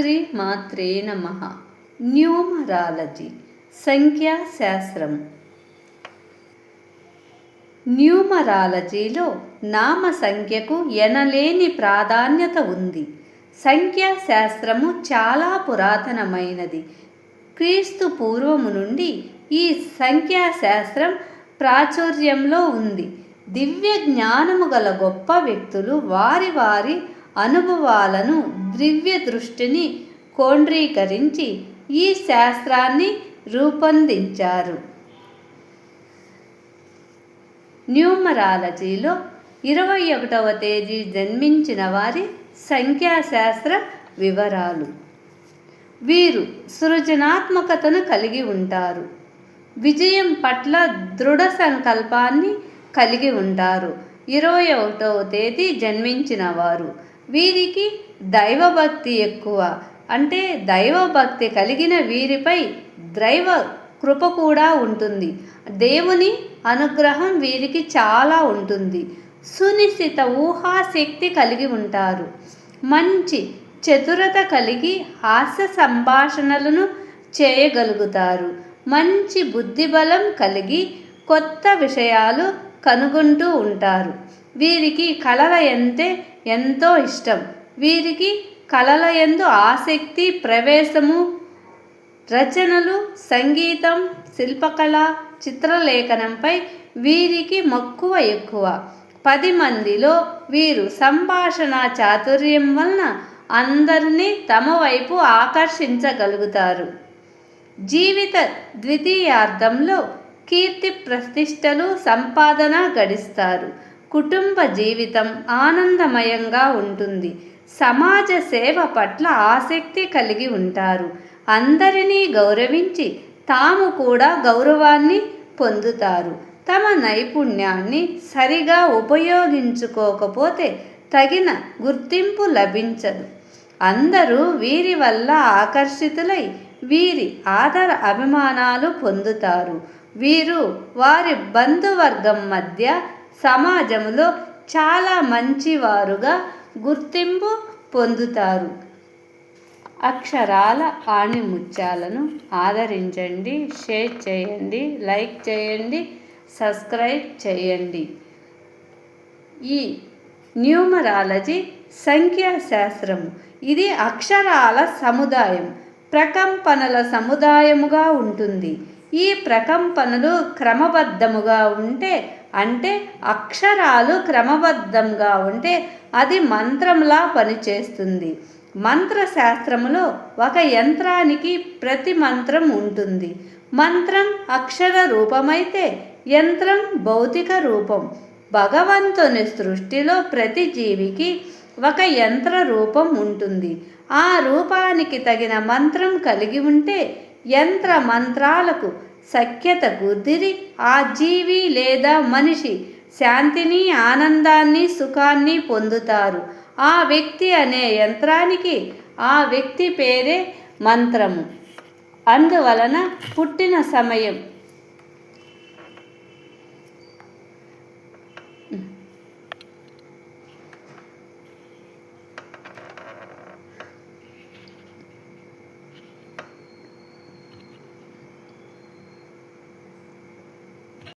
శ్రీ మాత్రే నమ. న్యూమరాలజీ సంఖ్యాశాస్త్రం. న్యూమరాలజీలో నామ సంఖ్యకు ఎనలేని ప్రాధాన్యత ఉంది. సంఖ్యాశాస్త్రము చాలా పురాతనమైనది. క్రీస్తు పూర్వము నుండి ఈ సంఖ్యాశాస్త్రం ప్రాచుర్యంలో ఉంది. దివ్య జ్ఞానము గల గొప్ప వ్యక్తులు వారి వారి అనుభవాలను దివ్య దృష్టిని కోండ్రీకరించి ఈ శాస్త్రాన్ని రూపొందించారు. న్యూమరాలజీలో ఇరవై ఒకటవ తేదీ జన్మించిన వారి సంఖ్యాశాస్త్ర వివరాలు. వీరు సృజనాత్మకతను కలిగి ఉంటారు. విజయం పట్ల దృఢ సంకల్పాన్ని కలిగి ఉంటారు. ఇరవై ఒకటవ తేదీ జన్మించిన వారు వీరికి దైవభక్తి ఎక్కువ. అంటే దైవభక్తి కలిగిన వీరిపై దైవ కృప కూడా ఉంటుంది. దేవుని అనుగ్రహం వీరికి చాలా ఉంటుంది. సునిశ్చిత ఊహాశక్తి కలిగి ఉంటారు. మంచి చతురత కలిగి హాస్య సంభాషణలను చేయగలుగుతారు. మంచి బుద్ధిబలం కలిగి కొత్త విషయాలు కనుగొంటూ ఉంటారు. వీరికి కళల ఎంతే ఎంతో ఇష్టం. వీరికి కళల ఎందు ఆసక్తి ప్రవేశము రచనలు సంగీతం శిల్పకళ చిత్రలేఖనంపై వీరికి మక్కువ ఎక్కువ. పది మందిలో వీరు సంభాషణ చాతుర్యం వలన అందరినీ తమ వైపు ఆకర్షించగలుగుతారు. జీవిత ద్వితీయార్థంలో కీర్తి ప్రతిష్టలు సంపాదన గడిస్తారు. కుటుంబ జీవితం ఆనందమయంగా ఉంటుంది. సమాజ సేవ పట్ల ఆసక్తి కలిగి ఉంటారు. అందరినీ గౌరవించి తాము కూడా గౌరవాన్ని పొందుతారు. తమ నైపుణ్యాన్ని సరిగా ఉపయోగించుకోకపోతే తగిన గుర్తింపు లభించదు. అందరూ వీరి వల్ల ఆకర్షితులై వీరి ఆదర అభిమానాలు పొందుతారు. వీరు వారి బంధువర్గం మధ్య సమాజంలో చాలా మంచివారుగా గుర్తింపు పొందుతారు. అక్షరాల ఆణిముత్యాలను ఆదరించండి షేర్ చేయండి లైక్ చేయండి సబ్స్క్రైబ్ చేయండి. ఈ న్యూమరాలజీ సంఖ్యాశాస్త్రము. ఇది అక్షరాల సముదాయం ప్రకంపనల సముదాయముగా ఉంటుంది. ఈ ప్రకంపనలు క్రమబద్ధముగా ఉంటే అంటే అక్షరాలు క్రమబద్ధంగా ఉంటే అది మంత్రంలా పనిచేస్తుంది. మంత్రశాస్త్రములో ఒక యంత్రానికి ప్రతి మంత్రం ఉంటుంది. మంత్రం అక్షర రూపమైతే యంత్రం భౌతిక రూపం. భగవంతుని సృష్టిలో ప్రతి జీవికి ఒక యంత్ర రూపం ఉంటుంది. ఆ రూపానికి తగిన మంత్రం కలిగి ఉంటే యంత్ర మంత్రాలకు సఖ్యత గుర్దిరి ఆ జీవి లేదా మనిషి శాంతిని ఆనందాన్ని సుఖాన్ని పొందుతారు. ఆ వ్యక్తి అనే యంత్రానికి ఆ వ్యక్తి పేరే మంత్రము. అందువలన పుట్టిన సమయం